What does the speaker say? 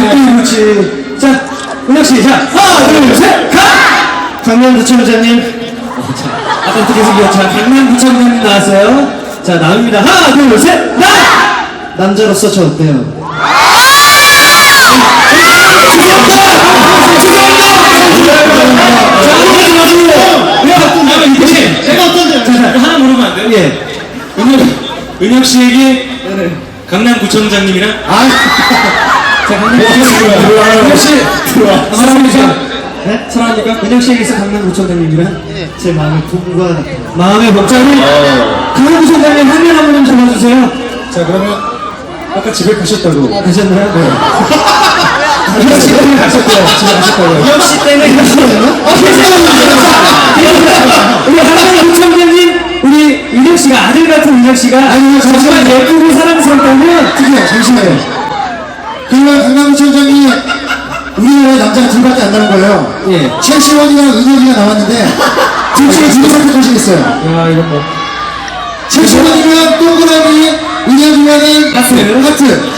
그렇지. 자, 은혁 씨, 자, 하나, 둘, 셋, 가! 강남 구청장님. 어, 자, 아까부터 계속 이어 자, 강남 구청장님 나왔어요. 자, 나옵니다. 하나, 둘, 셋, 나! 남자로서 저 어때요? 하나 물으면 안 돼요? 예. 은혁, 은혁 씨에게 강남구청장님이랑 아, 씨, 사랑합니까? 네? 사랑합니까? 은혁 씨에게서 강남구청장 님이랑 제 마음의 봄과 마음의 봄장님. 강남구청장님 화면 한번좀 잡아주세요. 자 그러면 아까 집에 가셨다고 가셨나요? 네. 은혁 씨 때문에 가셨대요. 집에 가셨다고요. 은혁 씨 때문에 가셨나요? 어, 우리 강남구청장님, 우리 은혁 씨가 아들 같은 은혁 씨가 아니요, 정말 예쁘고 사랑스럽다면 잠시만요 그러면 강남구청장이 우리나라에 남자가 둘밖에 안 남은 거예요 예. 최시원이랑 은혁이가 나왔는데 둘 중에 누구 선택하시겠어요? 야, 이건 뭐. 최시원이면 동그라미 은혁이면은 하트. 하트